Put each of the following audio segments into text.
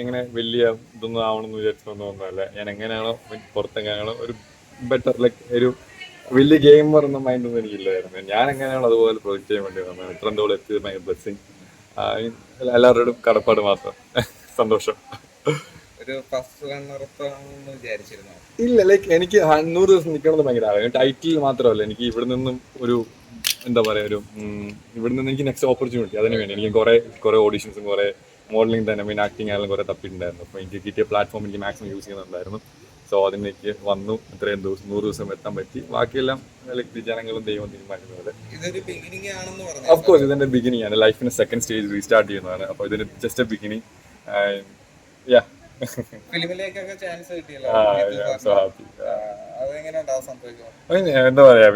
ഇങ്ങനെ വലിയ ഇതൊന്നും ആവണമെന്ന് വിചാരിച്ചൊന്നും ഒന്നുമല്ല ഞാൻ എങ്ങനെയാണോ പുറത്തെങ്ങനെയാണോ ഒരു ബെറ്റർ ലൈക്ക് ഒരു വലിയ ഗെയിമർ എന്ന മൈൻഡൊന്നും എനിക്കില്ലായിരുന്നു. ഞാൻ എങ്ങനെയാണോ അതുപോലെ പ്രൊജക്ട് ചെയ്യാൻ വേണ്ടി വന്നത്. ഇത്രയും തോളം എത്തിയത് ഭയങ്കര ബ്ലെസ്സിങ് എല്ലാവരോടും കടപ്പാട് മാത്രം. സന്തോഷം. ഒരു ഫസ്റ്റ് വിചാരിച്ചിരുന്നു? ഇല്ല ലൈക്ക് എനിക്ക് നൂറ് ദിവസം നിൽക്കണമെന്ന് ഭയങ്കര ആഗ്രഹം. ടൈറ്റിൽ മാത്രമല്ല എനിക്ക് ഇവിടെ നിന്നും ഒരു എന്താ പറയാ ഒരു ഇവിടെ നിന്ന് എനിക്ക് നെക്സ്റ്റ് ഓപ്പർച്യൂണിറ്റി അതിന് വേണ്ടി. എനിക്ക് കുറെ കുറെ ഓഡീഷൻസും കുറെ മോഡലിംഗ് തന്നെ മീൻ ആക്ടിങ് ആയാലും കുറേ തപ്പിട്ടുണ്ടായിരുന്നു അപ്പോൾ എനിക്ക് കിട്ടിയ പ്ലാറ്റ്ഫോം എനിക്ക് മാക്സിമം യൂസ് ചെയ്യുന്നുണ്ടായിരുന്നു. സോ അതിനേക്ക് വന്നു. ഇത്രയും ദിവസം നൂറ് ദിവസം എത്താൻ പറ്റി. ബാക്കിയെല്ലാം ലൈക്ക് ജനങ്ങളും ദൈവം തീരുമാനിക്കുന്നത്. അഫ്കോഴ്സ് ഇതിന്റെ ബിഗിനിങ് ആണ്. ലൈഫിന്റെ സെക്കൻഡ് സ്റ്റേജ് റീസ്റ്റാർട്ട് ചെയ്യുന്നതാണ്. അപ്പോൾ ഇതിന് ജസ്റ്റ് എ ബിഗിനിങ് യാ എന്താ പറയാ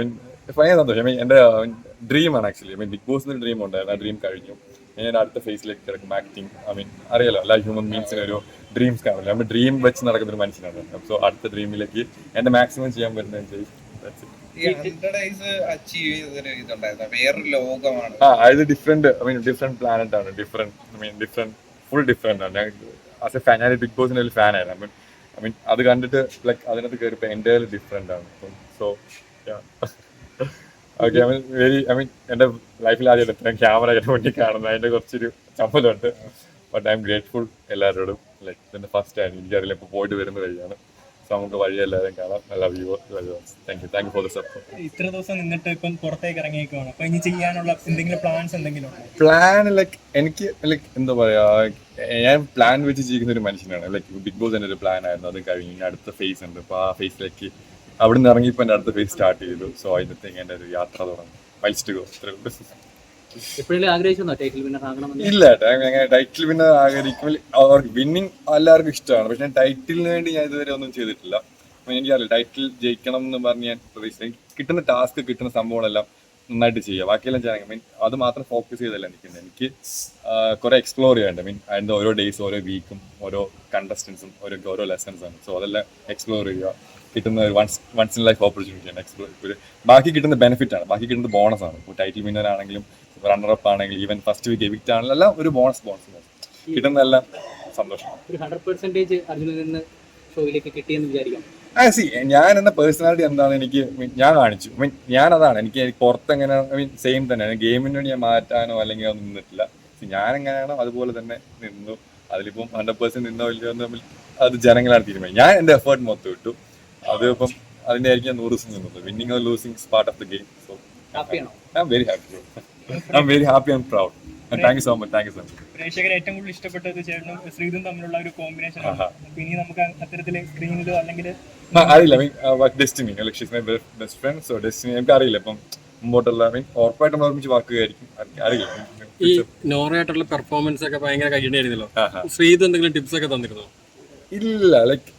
ഭയങ്കര സന്തോഷം. എന്റെ ഡ്രീം ആണ് ആക്ച്വലി ബിഗ് ബോസിന്റെ ഡ്രീം ഉണ്ടായിരുന്നു. ആ ഡ്രീം കഴിഞ്ഞു. ഞാൻ അടുത്ത ഫേസിലേക്ക് കിടക്കും ആക്ടിങ് ഐ മീൻ അറിയാലോ എല്ലാ ഹ്യൂമൻ ബീങ്സിന് ഒരു ഡ്രീംസ് കാണില്ല നമ്മൾ ഡ്രീം വെച്ച് നടക്കുന്ന ഒരു മനുഷ്യനാണ്. സോ അടുത്ത ഡ്രീമിലേക്ക് എന്റെ മാക്സിമം ചെയ്യാൻ പറ്റുന്ന ചെയ്യും? That's it. ഈ ഹൺഡ്രഡ് ഡേയ്സ് അച്ചീവ് ചെയ്തൊരു ഇതുണ്ടായിരുന്നു. വേറൊരു ലോകമാണ്. ആ ഇത് different I mean different planet ആണ്. Different I mean different full different ആണ്. ഞാൻ ആസ് എ ഫാൻ ഞാൻ ബിഗ് ബോസിന്റെ ഒരു ഫാൻ ആയിരുന്നു. ഐ മീൻ ഐ മീൻ അത് കണ്ടിട്ട് ലൈക്ക് അതിനകത്ത് കയറിയപ്പോൾ എന്റെ ഡിഫറെന്റ് ആണ്. So okay I mean very I mean എന്റെ ലൈഫിൽ ആദ്യം ഇത്രയും ക്യാമറ എന്റെ മുന്നിൽ കാണുന്നത്. അതിന്റെ കുറച്ചൊരു ചമ്മലുണ്ട്. ബട്ട് ഐ എം ഗ്രേറ്റ്ഫുൾ എല്ലാവരോടും. ലൈക്ക് ഇതിന്റെ ഫസ്റ്റ് ആണ് എനിക്കറിയില്ല ഇപ്പോൾ പോയിട്ട് വരുന്ന വഴിയാണ്. സോ നമുക്ക് വഴി എല്ലാവരും കാണാം. I love you thank you thank you for the support ഇത്ര ദിവസം നിന്നിട്ട് ഇപ്പം പുറത്തേക്ക് ഇറങ്ങിയേക്കുവാണ്. അപ്പൊ ഇനി ചെയ്യാനുള്ള എന്തെങ്കിലും പ്ലാൻസ് എന്തെങ്കിലും? പ്ലാൻ ലൈക്ക് എനിക്ക് ലൈക്ക് എന്താ പറയാ ഞാൻ പ്ലാൻ വെച്ച് ജീവിക്കുന്ന ഒരു മനുഷ്യനാണ്. ലൈക്ക് ബിഗ് ബോസ് എന്റെ ഒരു പ്ലാൻ ആയിരുന്നു. അത് കഴിഞ്ഞ് അടുത്ത ഫേസ് ഉണ്ട്. അപ്പോൾ ആ ഫേസിലേക്ക് അവിടെ നിന്ന് ഇറങ്ങിയപ്പോൾ എന്റെ അടുത്ത ഫേസ് സ്റ്റാർട്ട് ചെയ്തു. സോ അതിനകത്തേക്ക് എന്റെ ഒരു യാത്ര തുടങ്ങി. മൈൽസ്റ്റ് ഗോ എപ്പോഴെങ്കിലും ആഗ്രഹിച്ചോ ടൈറ്റിൽ വിന്നർ ആഗ്രഹിക്കുമ്പോൾ ഇല്ല വിന്നിങ് എല്ലാവർക്കും ഇഷ്ടമാണ്. പക്ഷെ ടൈറ്റിലിന് വേണ്ടി ഞാൻ ഇതുവരെ ഒന്നും ചെയ്തിട്ടില്ല. എനിക്കറിയില്ല ടൈറ്റിൽ ജയിക്കണം എന്ന് പറഞ്ഞ് ഞാൻ പ്രതീക്ഷിച്ചു. കിട്ടുന്ന ടാസ്ക് കിട്ടുന്ന സംഭവങ്ങളെല്ലാം നന്നായിട്ട് ചെയ്യുക ബാക്കിയെല്ലാം ചെയ്യാൻ മീൻ അത് മാത്രം ഫോക്കസ് ചെയ്തല്ല നിൽക്കുന്നത്. എനിക്ക് കുറെ എക്സ്പ്ലോർ ചെയ്യാണ്ട് മീൻ അതിന്റെ ഓരോ ഡേയ്സ് ഓരോ വീക്കും ഓരോ കണ്ടസ്റ്റൻസും ഓരോ ഓരോ ലെസൺസാണ് ആണ്. സോ അതെല്ലാം എക്സ്പ്ലോർ ചെയ്യുക. കിട്ടുന്ന ഒരു once once in life opportunity ആണ് എക്സ്പ്ലോർ ബാക്കി കിട്ടുന്ന ബെനിഫിറ്റ് ആണ്. ബാക്കി കിട്ടുന്ന ബോണസ് ആണ്. ഇപ്പോൾ ടൈറ്റിൽ വിന്നർ ആണെങ്കിലും റണ്ണറപ്പ് ആണെങ്കിലും ഈവൻ ഫസ്റ്റ് വീക്ക് എവിക്റ്റ് ആണെങ്കിലും എല്ലാം ഒരു ബോണസ് ബോണസ് കിട്ടുന്നതെല്ലാം സന്തോഷം ഒരു ഹൺഡ്രഡ് അർജുനിൽ നിന്ന് ഷോയിലേക്ക് കിട്ടിയെന്ന് വിചാരിക്കാം. ആ സി ഞാൻ എന്ന പേഴ്സണാലിറ്റി എന്താണ് എനിക്ക് ഞാൻ കാണിച്ചു. മീൻ ഞാൻ അതാണ്. എനിക്ക് പുറത്ത് എങ്ങനെ ഐ മീൻ സെയിം തന്നെയാണ് ഗെയിമിന് വേണ്ടി ഞാൻ മാറ്റാനോ അല്ലെങ്കിൽ ഒന്നും നിന്നിട്ടില്ല. ഞാൻ എങ്ങനെയാണോ അതുപോലെ തന്നെ നിന്നു. അതിലിപ്പം ഹൺഡ്രഡ് പേഴ്സെന്റ് നിന്നോ ഇല്ലയോ തമ്മിൽ അത് ജനങ്ങളാണ് തീരുമാനം ഞാൻ എന്റെ എഫേർട്ട് മൊത്തം ഇട്ടു. അത് ഇപ്പം അതിന്റെ ആയിരിക്കും ഞാൻ നൂറ് ദിവസം നിന്നത്. Winning or losing part of the game so I'm very happy I'm very happy and proud thank you so much thank you so much പ്രേക്ഷകർ ഏറ്റവും കൂടുതൽ ഇഷ്ടപ്പെട്ടത് ചേട്ടനും ശ്രീതും തമ്മിലുള്ള ഒരു കോമ്പിനേഷൻ ആണ്. ആഹാ. അപ്പൊ ഇനി നമുക്ക് അത്തരത്തിൽ സ്ക്രീനിലോ അല്ലെങ്കിൽ ആ, അറിയില്ല. Mean destiny Lakshya my best friend so destiny എനിക്ക് അറിയില്ല. ഇപ്പം മുമ്പോട്ടുള്ള മീൻ ഉറപ്പായിട്ടും നമ്മൾ ഒരുമിച്ച് വാക്കുകയായിരിക്കും അറി- അറിയില്ല. ഈ നോറയായിട്ടുള്ള പെർഫോമൻസ് ഒക്കെ ഭയങ്കര കഴിയണമായിരുന്നല്ലോ ആഹാ. ശ്രീത് എന്തെങ്കിലും ടിപ്സ് ഒക്കെ തന്നിരുന്നോ? ഇല്ല ലൈക്ക്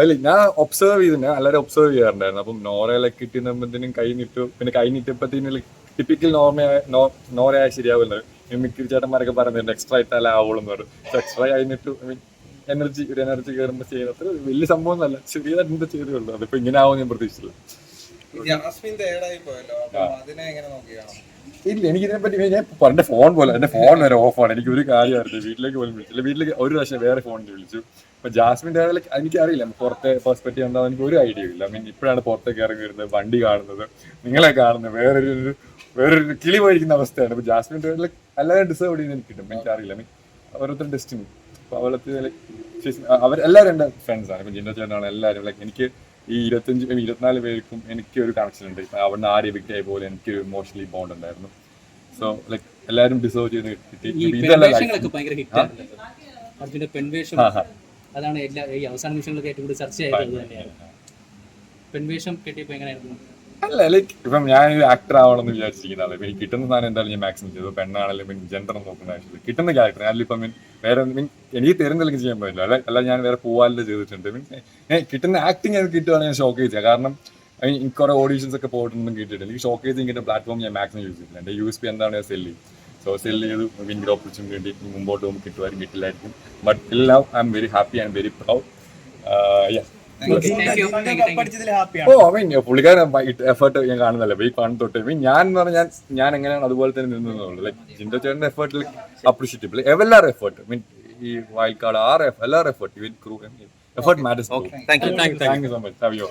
അല്ല ഞാൻ ഒബ്സർവ് ചെയ്തു ഞാൻ എല്ലാവരും ഒബ്സർവ് ചെയ്യാറുണ്ടായിരുന്നു. അപ്പം നോറയിലൊക്കെ കിട്ടിയതിനും കൈ നിട്ടു പിന്നെ കൈ നിട്ടപ്പത്തിന് ടിപ്പിക്കൽ നോർമ നോറയായ ശരിയാവില്ല. മിക്ക ചേട്ടന്മാരൊക്കെ പറയുന്നുണ്ട് എക്സ്ട്രാ ഇട്ടാലേ ആവുള്ളൂ എന്ന് പറയും. എക്സ്ട്രാ കൈ നിട്ടു ഐ മീൻ എനർജി ഒരു എനർജി കയറുമ്പോൾ ചെയ്യുന്ന അത്ര വലിയ സംഭവം ഒന്നല്ല ചെറിയതായിട്ട് എന്താ ചെയ്തേ ഉള്ളൂ. അതിപ്പോ ഇങ്ങനെ ആവും ഞാൻ പ്രതീക്ഷിച്ചില്ല. ഇല്ല എനിക്ക് ഇതിനെ പറ്റി ഞാൻ എന്റെ ഫോൺ പോലെ എന്റെ ഫോൺ വരെ ഓഫാണ് എനിക്ക് ഒരു കാര്യമായിരുന്നു. വീട്ടിലേക്ക് പോലും വിളിച്ചില്ല. വീട്ടിലേക്ക് ഒരു പ്രാവശ്യം വേറെ ഫോണിൽ വിളിച്ചു. അപ്പൊ ജാസ്മിന്റെ എനിക്ക് അറിയില്ല പുറത്തെ പെർസ്പെക്റ്റീവ് എന്താ എനിക്ക് ഒരു ഐഡിയ ഇല്ല. മീൻ ഇപ്പോഴാണ് പുറത്തേക്ക് ഇറങ്ങി വരുന്നത് വണ്ടി കാണുന്നത് നിങ്ങളെ കാണുന്നത് വേറൊരു വേറൊരു കിളി പോയിരിക്കുന്ന അവസ്ഥയാണ്. ഇപ്പൊ ജാസ്മിന്റെ എല്ലാവരും ഡിസേർവ് ചെയ്യുന്ന എനിക്ക് കിട്ടും എനിക്ക് അറിയില്ല മീൻ ഓരോരുത്തർ ഡെസ്റ്റിനി അപ്പൊ അവളത്തെ അവർ എല്ലാവരും എന്റെ ഫ്രണ്ട്സ് ആണ്. ഇപ്പൊ ജിൻഡോ ചേട്ടനാണ് എല്ലാവരും. ലൈക്ക് എനിക്ക് ഈ ഇരുപത്തഞ്ച് ഇരുപത്തിനാല് പേർക്കും എനിക്ക് ഒരു കണക്ഷൻ ഉണ്ട്. ഇപ്പൊ അവിടുന്ന് ആരെയും വിക്റ്റ് ആയ പോലെ എനിക്ക് ഒരു ഇമോഷണലി ബോണ്ട് ഉണ്ടായിരുന്നു. സോ ലൈക്ക് എല്ലാവരും ഡിസേർവ് ചെയ്ത് കിട്ടി. ഇതല്ല അതാണ് എല്ലാ ഈ അവസാന നിമിഷങ്ങളൊക്കെ ഏറ്റവും കൂടുതൽ ചർച്ചയായത് അത് തന്നെയാണ്. പെൺവേഷം കിട്ടിയപ്പോ എങ്ങനെയായിരുന്നു? അല്ല ലൈക്ക് ഇപ്പം ഞാൻ ഒരു ആക്ടർ ആവണം എന്ന് വിചാരിച്ചിരിക്കുന്ന ആളെ എനിക്ക് കിട്ടുന്ന സാധനം എന്തായാലും ഞാൻ മാക്സിമം ചെയ്തു. പെണ്ണാണെങ്കിലും മീൻ ജെൻഡർ നോക്കുന്ന ആവശ്യമില്ല. കിട്ടുന്ന ക്യാരക്ടർ അതിലിപ്പം മീൻ വേറെ മീൻ എനിക്ക് തിരഞ്ഞെടുക്കും ചെയ്യാൻ പറ്റില്ല. അല്ല അല്ല ഞാൻ വേറെ പോവാല്ലോ ചെയ്തിട്ടുണ്ട്. മീൻ കിട്ടുന്ന ആക്ടിങ് എനിക്ക് കിട്ടുവാണെങ്കിൽ ഞാൻ ഷോക്ക് ചെയ്തത്. കാരണം എനിക്ക് കുറെ ഓഡീഷൻസ് ഒക്കെ പോയിട്ടുണ്ടെന്നും കിട്ടിയിട്ടില്ല എനിക്ക് ഷോക്ക് ചെയ്ത് കിട്ടുന്ന പ്ലാറ്റ്ഫോം ഞാൻ മാക്സിമം യൂസ് ചെയ്തിട്ടില്ല. എന്റെ യു എസ് പി എന്താണ് ഞാൻ സെൽ ചെയ്യും. സോ സെൽ ചെയ്ത് വിൻ ഓപ്പർച്യൂണിറ്റി മുമ്പോട്ട് പോകുമ്പോൾ കിട്ടുവാൻ കിട്ടില്ലായിരിക്കും. ബട്ട് എല്ലാം I'm very happy I'm very proud oh I mean പുള്ളിക്കാരൻ എഫേർട്ട് ഞാൻ കാണുന്നല്ലേ ഈ കാണും തൊട്ട് മീൻ ഞാൻ എന്ന് പറഞ്ഞാൽ ഞാൻ എങ്ങനെയാണ് അതുപോലെ തന്നെ നിന്നുള്ളൂ ലൈക്ക് ജിൻഡോ ചേട്ടന്റെ എഫേർട്ടിൽ അപ്രീഷിയേറ്റബിൾ എല്ലാവരും എഫേർട്ട് മീൻ ഈ വായിക്കാട് ആർ എഫ് എല്ലാവരും effort even crew effort matters thank you thank you so much have you